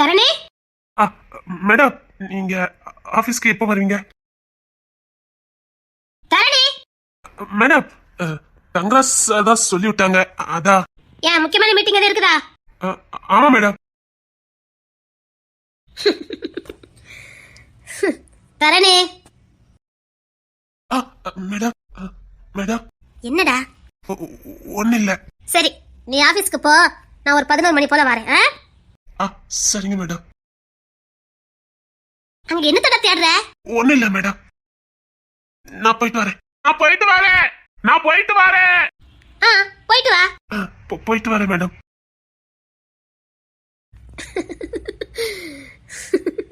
தரணி? Madam நீங்க ஆபீஸ்க்கு எப்போ வருவீங்க? தரணி? மேடம் தங்கராஜ் அதான் சொல்லி விட்டாங்க அதான் ஏன் முக்கியமான மீட்டிங் எதுவும் இருக்குதா? ஆமா மேடம். தரணி? Madam madam. என்னடா? ஒன்னும் இல்ல. சரி நீ ஆபீஸ்க்கு போ. நான் ஒரு பதினோரு மணி போல வரேன் ஆ? சரிங்க மேடம். அங்க என்ன தட தேடுற? ஒன்னும் இல்ல மேடம். நான் போயிட்டு வரேன். நான் போயிட்டு வரேன். நான் போயிட்டு வரேன். ஆ போயிட்டு வா. போயிட்டு வரேன் மேடம்.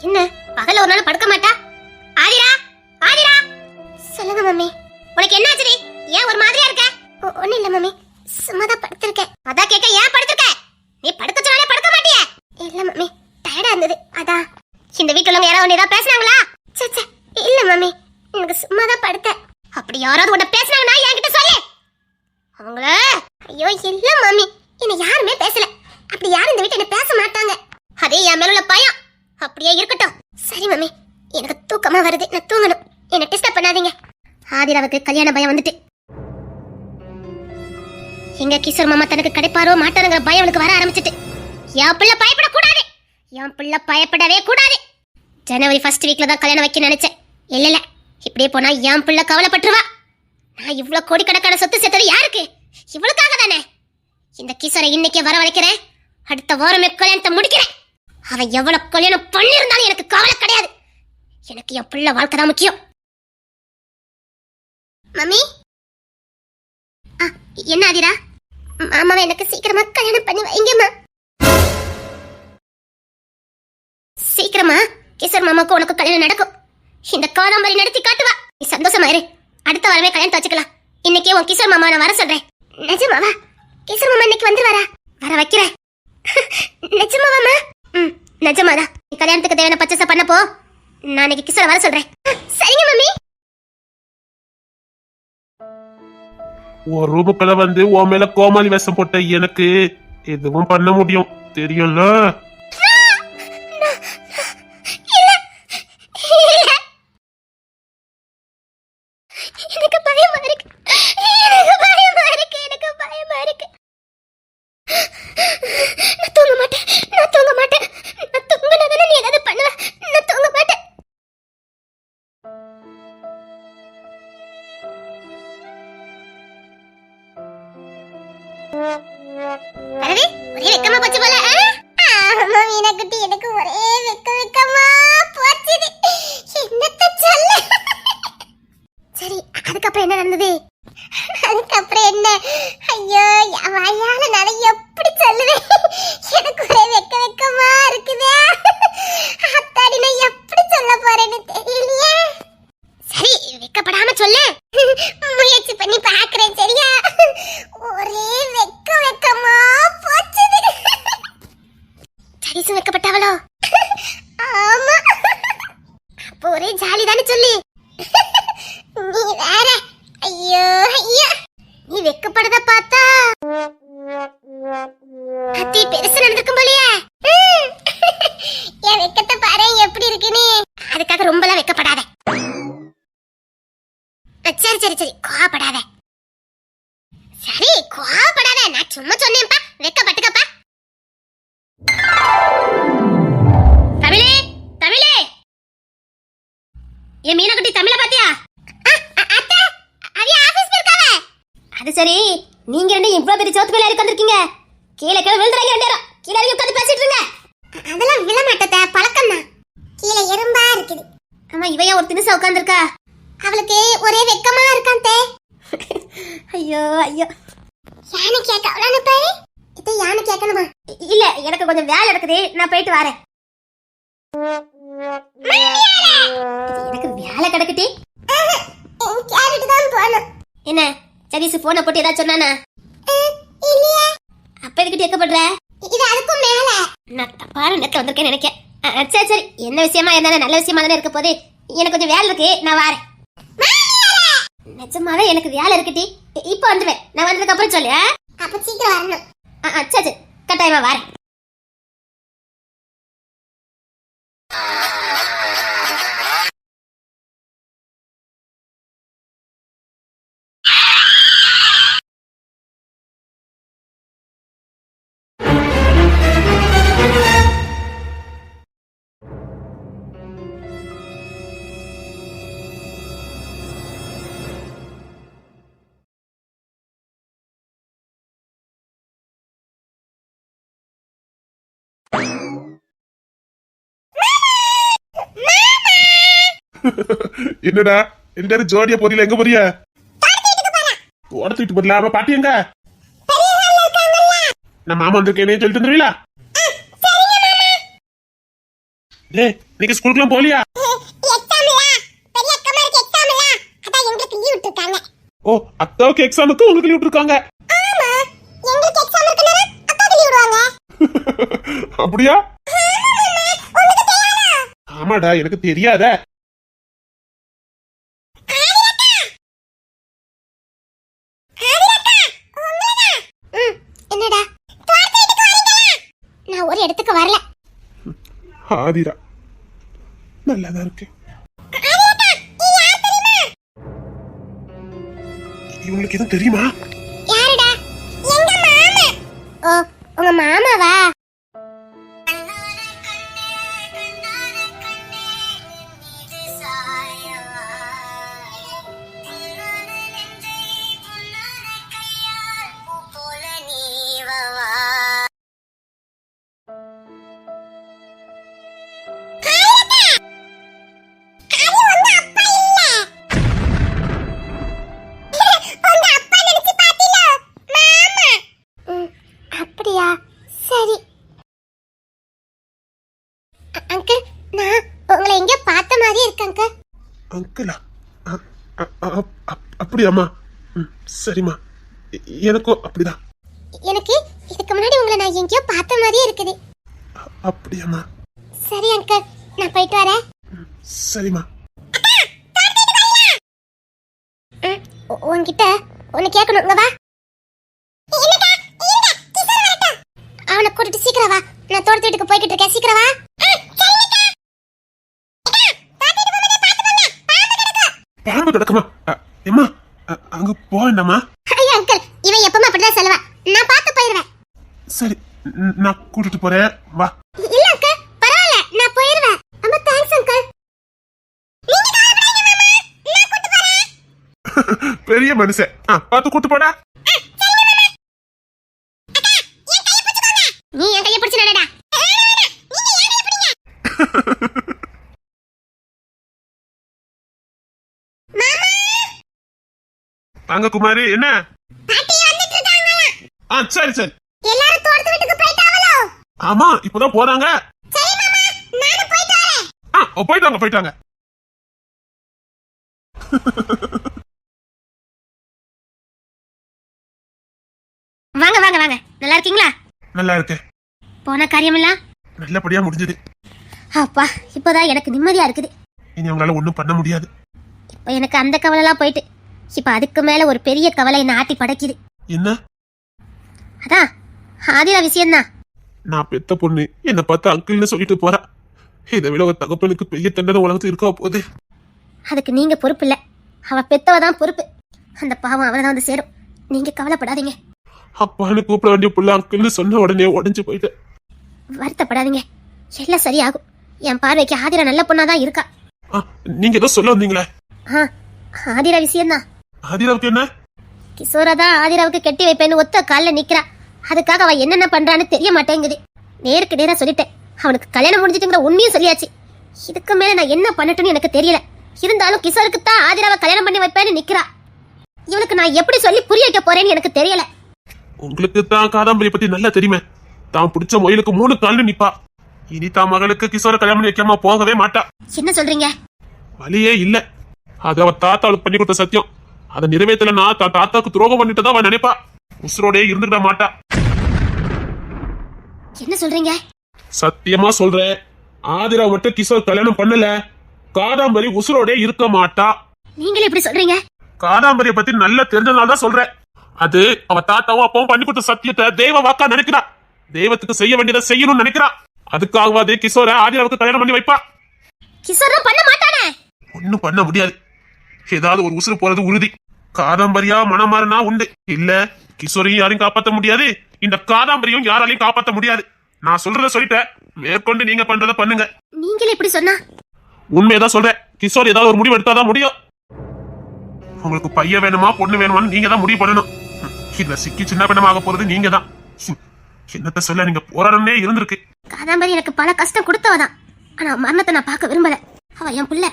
என்ன? பகல்ல ஒரு நாள் படுக்க மாட்டா? தூக்கமா வருது. நான் தூங்கணும். என்ன டிஸ்டர்ப் பண்ணாதீங்க. ஆதிராவுக்கு கல்யாண பயம் வந்துட்டு. எங்க கிஷோர் மாமா தனக்கு கிடைப்பாரோ மாட்டாருங்கிற பயம் அவளுக்கு வர ஆரம்பிச்சிட்டு. என் பிள்ளை பயப்படக்கூடாது. என் பிள்ளை பயப்படவே கூடாது. ஜனவரி ஃபர்ஸ்ட் வீக்ல தான் கல்யாணம் வைக்க நினைச்சேன். இல்ல இல்ல. இப்படியே போனா என் பிள்ளை கவலைப்பட்டுருவா. நான் இவ்வளோ கோடிக்கணக்கான சொத்து சேர்த்தது யாருக்கு? இவளுக்காக தானே? இந்த கிஷோரை இன்னைக்கே வர வைக்கிறேன் அடுத்த வாரமே கல்யாணத்தை முடிக்கிறேன். அவன் எவ்வளவு கல்யாணம் பண்ணியிருந்தாலும் எனக்கு கவலை கிடையாது. எனக்கு என் பிள்ளை வாழ்க்கை தான் முக்கியம். மம்மி? ஆ, என்ன ஆதிரா? மாமாவை எனக்கு சீக்கிரமா கல்யாணம் பண்ணி வைங்கம்மா. சீக்கிரமா கிஷோர் மாமாவுக்கு உனக்கு கல்யாணம் நடக்கும். இந்த காதாம்பரி நடத்தி காட்டுவா. நீ சந்தோஷமா இரு. அடுத்த வாரமே கல்யாணத்தை வச்சுக்கலாம். இன்னைக்கே உன் கிஷோர் மாமா நான் வர சொல்றேன். நிஜமாவா? கிஷோர் மாமா இன்னைக்கு வந்துருவாரா? வர வைக்கிறேன். நிஜமாவாமா ம் நிஜமாதான். நீ கல்யாணத்துக்கு தேவையான பச்சை பண்ணப்போ நான் இன்னைக்கு கிஷோரை வர சொல்றேன். சரிங்க மம்மி. உன் ரூபக்குள்ள வந்து உன் மேல கோமாளி வேஷம் போட்ட எனக்கு எதுவும் பண்ண முடியும். தெரியும்ல? மீனாக்குட்டி எனக்கு ஒரே வெக்க வெக்கமா போச்சுது என்னத்த சொல்ல சரி அதுக்கப்புறம் என்ன நடந்தது அதுக்கப்புறம் என்ன ஐயோ என் வாயால நான் எப்படி சொல்லுவேன் எனக்கு ஒரே வெக்க வெக்கமா இருக்குதே அத்தாடி நான் எப்படி சொல்ல போறேன்னு தெரியலையே சரி வெக்கப்படாம சொல்லு முயற்சி பண்ணி பாக்குறேன் சரியா ஒரே வெக்க வெக்கமா போச்சுது சரிசு வெக்கப்பட்டாவளோ ஆமா அப்போ ஒரே ஜாலி தானே சொல்லி. நீ வேற. ஐயோ ஐயோ. நீ வெக்கப்படுத பார்த்தா. அத்தி பெருசு நடந்துக்கும் போலியா. என் வெக்கத்தை பாரு எப்படி இருக்குன்னு அதுக்காக ரொம்ப அது சரி. நீங்க ரெண்டு இவ்வளவு பெரிய சோத்து மேல உட்காந்துருக்கீங்க கீழே கீழே விழுந்துறாங்க ரெண்டு நேரம் கீழே இறங்கி உட்காந்து பேசிட்டு இருங்க. அதெல்லாம் விழ மாட்டத பழக்கம் தான் கீழே எறும்பா இருக்குது. ஆமா இவ ஏன் ஒரு தினுசா உட்காந்துருக்கா அவளுக்கு ஒரே வெக்கமா இருக்கான் தே. ஐயோ ஐயோ. யானை கேட்க அவ்வளோ பாரு இது யானை கேட்கணுமா? இல்ல எனக்கு கொஞ்சம் வேலை இருக்குது. நான் போயிட்டு வரேன். எனக்கு வேலை கிடக்குட்டி. என்ன? சதீஷ் போனை போட்டு ஏதாவது சொன்னானா? அப்ப எதுக்கிட்டு எக்கப்படுற இது அதுக்கும் மேல. நான் தப்பான நேரத்துல வந்திருக்கேன்னு அஹ், சரி சரி. என்ன விஷயமா இருந்தாலும் நல்ல விஷயமா தானே இருக்க போது எனக்கு கொஞ்சம் வேலை இருக்கு. நான் வரேன். நிஜமாவே எனக்கு வேலை இருக்குட்டி இ- இப்ப வந்துடுவேன். நான் வந்ததுக்கு அப்புறம் சொல்லு? அப்ப சீக்கிரம் வரணும். சரி சரி. கட்டாயமா வரேன். என்னடா? எல்லாரும் ஜோடியா போதியில எங்க போறிய உடத்துட்டு போறல அவ பாட்டி எங்க? நான் மாமா வந்திருக்கேனே சொல்லிட்டு வந்துருவீங்களா? டேய் நீங்க ஸ்கூலுக்குலாம் போலியா ஓ அக்காவுக்கு எக்ஸாமுக்கு உங்களுக்கு லீவ் இருக்காங்க அப்படியா? ஆமாடா எனக்கு தெரியாத ம், என்னடா நான் ஒரு இடத்துக்கு வரல. ஆதிரா நல்லாதான் இருக்கு. இவங்களுக்கு எதுவும் தெரியுமா? யாருடா? எங்க மாமா? ஓ உங்க மாமாவா? அங்கிளா? அப்படியாம்மா. சரிம்மா. எனக்கும் அப்படிதான். எனக்கு இதுக்கு முன்னாடி உங்களை நான் எங்கேயோ பார்த்த மாதிரியே இருக்குது. அப்படியாம்மா. சரி அங்கிள். நான் போயிட்டு வரேன். சரிம்மா. உன்கிட்ட ஒன்னு கேட்கணும். இங்க வா. அவனை கூட்டிட்டு சீக்கிரம் வா. நான் தோட்டத்து வீட்டுக்கு போய்கிட்டு இருக்கேன். சீக்கிரம் வா. கிடக்குமா? அ, எம்மா அ, அங்க போவேண்டாமா ஐயா அங்கிள் இவன் எப்பவுமே அப்படிதான் சொல்லுவான் நான் பார்த்து போயிருவேன். சரி நான் கூட்டிட்டு போறேன். வா. இல்ல அங்கிள் பரவாயில்ல நான் போயிருவேன். ரொம்ப தேங்க்ஸ் அங்கிள். பெரிய மனுஷன். ஆ, பார்த்து கூட்டு போடா நீ என் கையை பிடிச்சு நடடா வாங்க குமாரி என்ன ஆ சரி சரி. எல்லாரும் தோட்டத்து வீட்டுக்கு போயிட்டாங்களோ? ஆமா இப்பதான் போறாங்க. சரி மாமா நானும் போயிட்டு வரேன். ஆ போயிட்டாங்க போயிட்டாங்க வாங்க வாங்க. வாங்க நல்லா இருக்கீங்களா? நல்லா இருக்கு. போன காரியமெல்லாம்? நல்லபடியா முடிஞ்சது. அப்பா இப்போதான் எனக்கு நிம்மதியா இருக்குது. இனி அவங்களால ஒண்ணும் பண்ண முடியாது. இப்போ எனக்கு அந்த கவலைலாம் போயிட்டு. இப்போ அதுக்கு மேல ஒரு பெரிய கவலை என்ன ஆட்டி படைக்குது. என்ன? அதான் ஆதிரா விஷயம்தான் நான் பெத்த பொண்ணு என்ன பார்த்து அங்கிள்னு சொல்லிட்டு போறா. இதை விட ஒரு தகப்பனுக்கு பெரிய தண்டனை உலகத்து இருக்கா போகுது. அதுக்கு நீங்க பொறுப்பு இல்ல. அவ பெத்தவ தான் பொறுப்பு. அந்த பாவம் அவனை தான் வந்து சேரும். நீங்க கவலைப்படாதீங்க. அப்பான்னு கூப்பிட வேண்டிய புள்ள அங்கிள்னு சொன்ன உடனே உடஞ்சு போயிட்டேன் வருத்தப்படாதீங்க. எல்லாம் சரியாகும். என் பார்வைக்கு ஆதிரா நல்ல பொண்ணா தான் இருக்கா. ஆ, நீங்க ஏதோ சொல்ல வந்தீங்களே? ஆ ஆதிரா விஷயம்தான் ஆதிராவுக்கு என்ன? கிஷோரா தான் ஆதிராவுக்கு கெட்டி வைப்பேன்னு ஒத்த காலில் நிக்கிறா. அதுக்காக அவ என்னென்ன பண்றான்னு தெரிய மாட்டேங்குது. நேருக்கு நேரா சொல்லிட்டேன். அவனுக்கு கல்யாணம் முடிஞ்சிட்டுங்கிற உண்மையும் சொல்லியாச்சு. இதுக்கு மேல நான் என்ன பண்ணட்டும்னு எனக்கு தெரியல. இருந்தாலும் கிஷோருக்கு தான் ஆதிராவை கல்யாணம் பண்ணி வைப்பேன்னு நிக்கிறா. இவளுக்கு நான் எப்படி சொல்லி புரிய வைக்க போறேன்னு எனக்கு தெரியல. உங்களுக்கு தான் காதாம்பரி பத்தி நல்லா தெரியுமே. தான் பிடிச்ச மொயிலுக்கு மூணு கால்னு நிப்பா. இனி தான் மகளுக்கு கிஷோர கல்யாணம் பண்ணி வைக்காம போகவே மாட்டா. என்ன சொல்றீங்க? வழியே இல்ல. அது அவ தாத்தா அவளுக்கு பண்ணி கொடுத்த சத்தியம். அதை நிறைவேற்றலன்னா தான் தாத்தாக்கு துரோகம் பண்ணிட்டு தான் அவன் நினைப்பா. உசுரோடே இருந்துக்கிட மாட்டா. என்ன சொல்றீங்க? சத்தியமா சொல்றேன். ஆதிரா மட்டும் கிஷோர் கல்யாணம் பண்ணல. காதாம்பரி உசுரோடே இருக்க மாட்டா. நீங்களே இப்படி சொல்றீங்க? காதாம்பரிய பத்தி நல்லா தெரிஞ்சனால தான் சொல்றேன். அது அவ தாத்தாவும் அப்பாவும் பண்ணி கொடுத்த சத்தியத்தை தெய்வ வாக்கா நினைக்கிறா. தெய்வத்துக்கு செய்ய வேண்டியதை செய்யணும்னு நினைக்கிறா. அதுக்காகவாது கிஷோர ஆதிராவுக்கு கல்யாணம் பண்ணி வைப்பா. கிஷோர் பண்ண மாட்டானே? ஒண்ணும் பண்ண முடியாது. ஏதாவது ஒரு உசுறு போறது உறுதி. காதாம்பரியா மனமாறினா உண்டு. இல்ல கிஷோரையும் யாரையும் காப்பாத்த முடியாது. இந்த காதாம்பரியும் யாராலையும் காப்பாத்த முடியாது. நான் சொல்றத சொல்லிட்டேன். மேற்கொண்டு நீங்க பண்றத பண்ணுங்க. நீங்களே இப்படி சொன்னா? உண்மையதான் சொல்றேன். கிஷோர் ஏதாவது ஒரு முடிவு எடுத்தாதான் முடியும். உங்களுக்கு பையன் வேணுமா பொண்ணு வேணுமான்னு நீங்க தான் முடிவு பண்ணணும். இதுல சிக்கி சின்ன பின்னமாக போறது நீங்க தான் என்னத்த சொல்ல நீங்க போராடனே இருந்திருக்கு. காதாம்பரி எனக்கு பல கஷ்டம் கொடுத்தவதான். ஆனா மரணத்தை நான் பார்க்க விரும்பல. அவ என் புள்ள.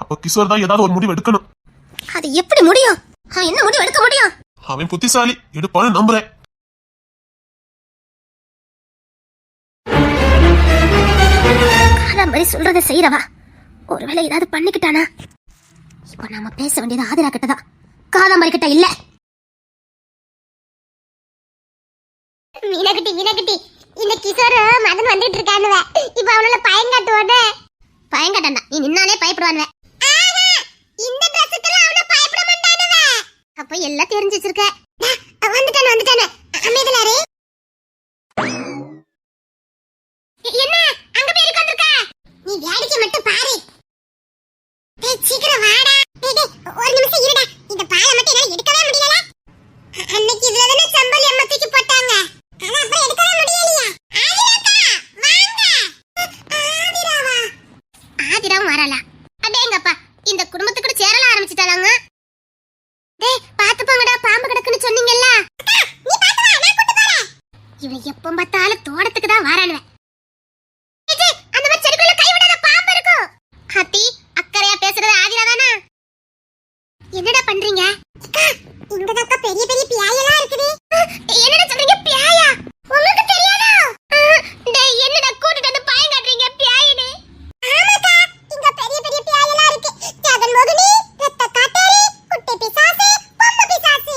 அப்ப கிஷோர் தான் ஏதாவது ஒரு முடிவு எடுக்கணும். அது எப்படி முடியும்? அவன் என்ன முடிவு எடுக்க முடியும்? அவன் புத்திசாலி. எடுப்பான்னு நம்புறேன். காதாம்பரி சொல்றத செய்யறவா ஒருவேளை ஏதாவது பண்ணிக்கிட்டானா? இப்போ நாம பேச வேண்டியது ஆதிரா கிட்ட தான் காதாம்பரி கிட்ட இல்ல. மீனகுட்டி மீனகுட்டி இந்த கிஷோர் மதன் வந்துட்டு இருக்கானுவ. இப்ப அவனால பயங்காட்டுவான பயங்கட்டா நீ நின்னாலே பயப்படுவானுவ இந்த ட்ரெஸ்ஸுக்கெல்லாம் அவன பயப்பட மாட்டானுவ அப்ப எல்லாம் தெரிஞ்சு வச்சிருக்க. வந்துட்டானே வந்துட்டானே. அமைதலாரே என்ன? அங்க போய் உட்கார்ந்திருக்க நீ வேடிக்கை மட்டும் பாரு. டேய் சீக்கிரம் வாடா. டேய் ஒரு நிமிஷம் இருடா. இந்த பாலை மட்டும் என்னால எடுக்கவே முடியல அன்னைக்கு இதுல தானே அம்மா தூக்கி போட்டாங்க ஆனா அப்புறம் எடுக்கவே முடியலையா ஆதிராக்கா வாங்க ஆதிராவா ஆதிராவும் வராளா அடேங்கப்பா இந்த குடும்பத்துக்கு கூட சேரல ஆரம்பிச்சிட்டாளாங்க டேய் பாத்து போங்கடா பாம்பு கிடக்குன்னு சொன்னீங்கல்ல நீ பாத்து வா நான் கூட்டி போறேன் இவன் எப்ப பார்த்தாலும் தோட்டத்துக்கு தான் வாரானுவ ஏய், அந்த மாதிரி செடிக்குள்ள கை விடாத பாம்பு இருக்கும் ஹாத்தி அக்கறையா பேசுறது ஆதிரா தானா என்னடா பண்றீங்க இங்கதாக்கா பெரிய பெரிய பியாயெல்லாம் இருக்குது என்னடா சொல்றீங்க பியாயா உங்களுக்கு தெரியாதா டேய் என்னடா கூட்டிட்டு வந்து பயம் காட்டுறீங்க பியாயினு ஆமாக்கா இங்க பெரிய பெரிய பியாயெல்லாம் இருக்கு ஜெகன் மோகினி ரத்த காட்டேரி குட்டி பிசாசு பொம்மை பிசாசு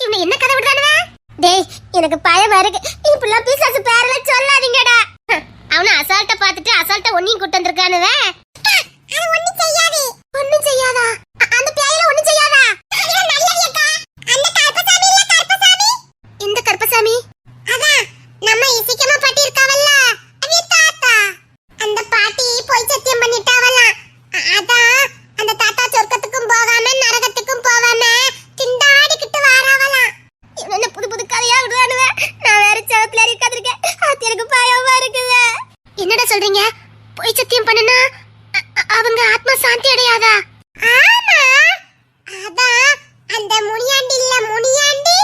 இவனை என்ன கதை விடுறானுவ டேய் எனக்கு பயமா இருக்கு இப்படிலாம் பிசாசு பேரெல்லாம் சொல்லாதீங்கடா அவன அசால்ட்ட பார்த்துட்டு அசால்ட்டா ஒன்னையும் கூட்டு வந்திருக்கானுவ அக்கா, அது ஒண்ணும் செய்யாது ஒண்ணும் செய்யாதா அ- அந்த பியாயில ஒண்ணும் செய்யாதா அதுதான் நல்லது அக்கா அந்த கருப்பசாமி இல்ல கருப்பசாமி எந்த கருப்பசாமி அதான் நம்ம இசிக்கமா பாட்டி இருக்காவல்ல அவிய தாத்தா அந்த பாட்டி போய் சத்தியம் பண்ணிட்டாவல்ல அ- அதான் அந்த தாத்தா சொர்க்கத்துக்கும் போகாம நரகத்துக்கும் போகாம திண்டாடிக்கிட்டு வாராவலாம் இவன் என்ன புது புது கதையா விடுறானுவ நான் வேற செவத்துல இருக்காதிருக்கேன் அது எனக்கு பயமா இருக்குது என்னடா சொல்றீங்க பொய் சத்தியம் பண்ணுனா அ- அ- அவங்க ஆத்மா சாந்தி அடையாதா ஆமா அதான் அந்த முனியாண்டி இல்ல முனியாண்டி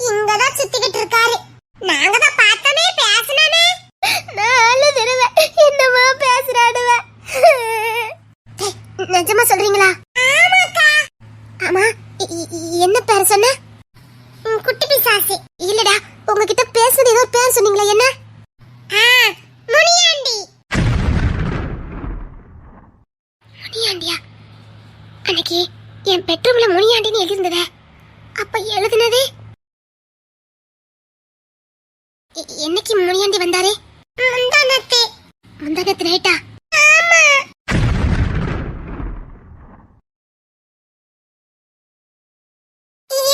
இங்கதான் சுத்திக்கிட்டு இருக்காரு நாங்க தான் பார்த்தோமே பேசணுமே நான் அழுதுருவேன் என்னமா பேசுறாடுவ நிஜமா சொல்றீங்களா ஆமாக்கா ஆமா இ- இ- என்ன பேர் சொன்ன? குட்டி பிசாசு. இல்லடா உங்ககிட்ட பேசுறது ஏதோ பேர் சொன்னீங்களா என்ன? ஆ முனியாண்டி. முனியாண்டியா? அன்னைக்கு என் பெட்ரூம்ல முனியாண்டின்னு எழுதிருந்ததே அப்ப எழுதுனதே எ- என்னைக்கு முனியாண்டி வந்தாரே முந்தானத்து முந்தானத்து நைட்டா ஆமா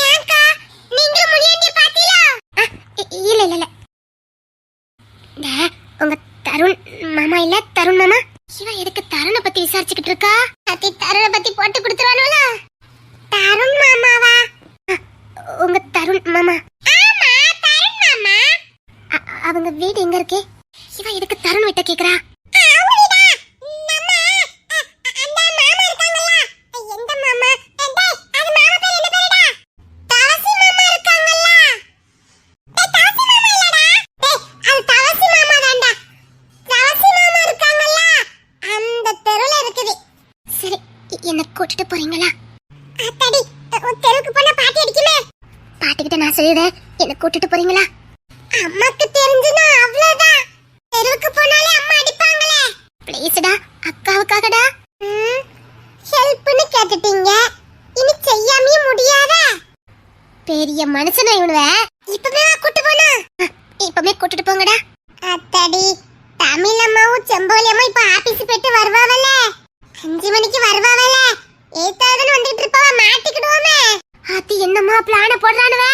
ஏன்க்கா நீங்க முனியாண்டி பாத்தீங்களா இ- இல்ல இல்ல இல்ல இந்த உங்க தருண் மாமா இல்ல தருண் மாமா இவன் எதுக்கு தருணை பத்தி விசாரிச்சுக்கிட்டு இருக்கா அத்தி தருணை பத்தி போட்டு கொடுத்துருவானுல தருண் மாமாவா உங்க தருண் மாமா ஆமா தருண் மாமா அ- அவங்க வீடு எங்க இருக்கு இவன் எதுக்கு தருண் விட்ட கேக்குறா அவங்கடா நம்ம அ, அந்த மாமா இருக்காங்கல்ல எந்த மாமா டேய் அது மாமா பேர் என்ன பேருடா தவசி மாமா இருக்காங்கல்ல டேய் தவசி மாமா இல்லடா டேய் அது தவசி மாமா தான்டா தவசி மாமா இருக்காங்கல்ல அந்த தெரு கூட்டிட்டு போறீங்களா அத்தாடி உன் தெருவுக்கு போனா பாட்டி அடிக்குமே பாட்டுக்கிட்ட நான் சொல்லிடுறேன் என்ன கூட்டிட்டு போறீங்களா? அம்மாக்கு தெரிஞ்சுனா அவ்வளவுதான். தெருவுக்கு போனாலே அம்மா அடிப்பாங்களே. ப்ளீஸ்டா அக்காவுக்காகடா. ஹெல்ப்னு கேட்டுட்டீங்க. இனி செய்யாமே முடியாதா? பெரிய மனுஷனா இவனுவ. இப்பவே வா கூட்டு போனா. இப்பவே கூட்டிட்டு போங்கடா. அத்தடி தமிழ் அம்மாவும் செம்போலி அம்மா இப்ப ஆபீஸ் போயிட்டு வருவாவல அஞ்சு மணிக்கு வருவாவல ஏத்தாதுன்னு வந்துட்டு இருப்பவ மாட்டிக்கிடுவோமே. அது என்னம்மா பிளான போடுறானுவ?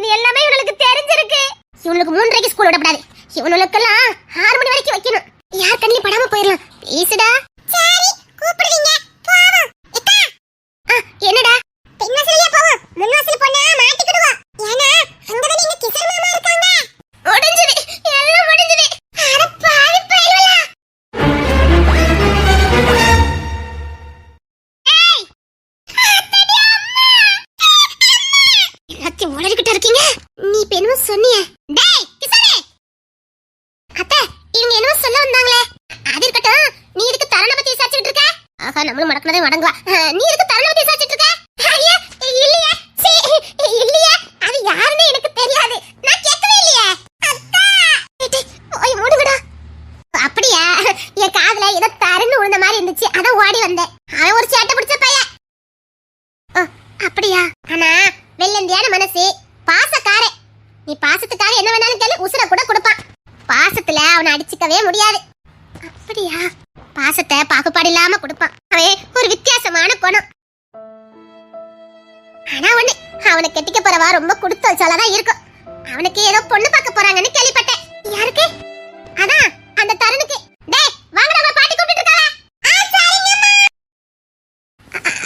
இது எல்லாமே இவனுக்கு தெரிஞ்சிருக்கு. இவனுக்கு மூன்றரைக்கு ஸ்கூல் விடப்படாது. இவனுக்கெல்லாம் ஆறு மணி வரைக்கும் வைக்கணும். யார் கண்ணிலும் படாம போயிடலாம் பேசுடா. சரி கூப்பிடுவீங்க. எல்லாத்தையும் உளறிக்கிட்டு இருக்கீங்க? நீ இப்ப என்னமோ சொன்னிய. டேய் கிசனே! அத்த இவங்க என்னமோ சொல்ல வந்தாங்களே. அது இருக்கட்டும் நீ இதுக்கு தரண பத்தி விசாரிச்சுட்டு இருக்க? ஆஹா நம்மளும் மடக்குனதே மடங்குவா. நீ இதுக்கு தருண பத்தி விசாரிச்சுட்டு இருக்க ஐயா இல்லையே சீ, இல்லையே அது யாருன்னு எனக்கு தெரியாது நான் கேட்கவே இல்லையே அக்கா டேய், ஓய் மூடுங்கடா அப்படியா என் காதுல ஏதோ தருன்னு விழுந்த மாதிரி இருந்துச்சு அதான் ஓடி வந்தேன் அவன் ஒரு சேட்டை பிடிச்ச பையன் ஓ, அப்படியா ஆனா வெள்ளந்தியான மனசு. பாசக்கார நீ பாசத்துக்காக என்ன வேணாலும் கேளு உசுர கூட கொடுப்பான். பாசத்துல அவனை அடிச்சுக்கவே முடியாது. அப்படியா? பாசத்தை பாகுபாடு இல்லாம கொடுப்பான். அவன் ஒரு வித்தியாசமான குணம். ஆனா ஒண்ணு அவனை கெட்டிக்க போறவா ரொம்ப கொடுத்து வச்சாலதான் இருக்கும். அவனுக்கு ஏதோ பொண்ணு பார்க்க போறாங்கன்னு கேள்விப்பட்டேன். யாருக்கு? அதான் அந்த தருணுக்கு டேய் வாங்கடா நம்ம பாட்டி கூப்பிட்டு இருக்காங்க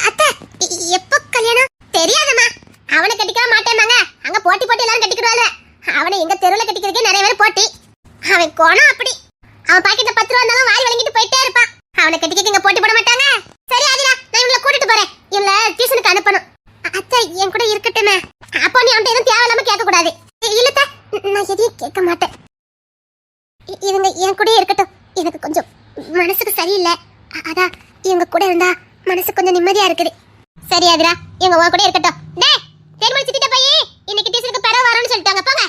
அத்தை இ- எப்போ கல்யாணம் தெரியாதம்மா அவனை கட்டிக்கவே மாட்டேன்னாங்க அங்க போட்டி போட்டி எல்லாரும் கட்டிக்கிடுவாங்க அவனை எங்க தெருவுல கட்டிக்கிறதுக்கே நிறைய பேர் போட்டி. அவன் கோணம் அப்படி. அவன் பாக்கெட்ல பத்து ரூபா இருந்தாலும் வாய் வழங்கிட்டு போயிட்டே இருப்பான். அவனை கட்டிக்கிட்டு இங்க போட்டி போட மாட்டாங்க. சரி ஆதிரா நான் இவங்களை கூட்டிட்டு போறேன். இவங்கள டியூஷனுக்கு அனுப்பணும். அ- அத்தை என் கூட இருக்கட்டுமே. அப்போ நீ அவன்கிட்ட எதுவும் தேவையில்லாம கேட்க கூடாது இல்லத்த நான் எதையும் கேட்க மாட்டேன். இவங்க என் கூட இருக்கட்டும். எனக்கு கொஞ்சம் மனசுக்கு சரியில்லை. அதான் இவங்க கூட இருந்தா மனசு கொஞ்சம் நிம்மதியா இருக்குது. சரி அதிரா இவங்க உன் கூட இருக்கட்டும். டேய் தேர்மொழி சித்திட்ட போய். இன்னைக்கு டீச்சருக்கு பெற வரோம்னு சொல்லிட்டாங்க. போங்க.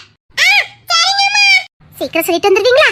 சீக்கிரம் சொல்லிட்டு வந்துருவீங்களா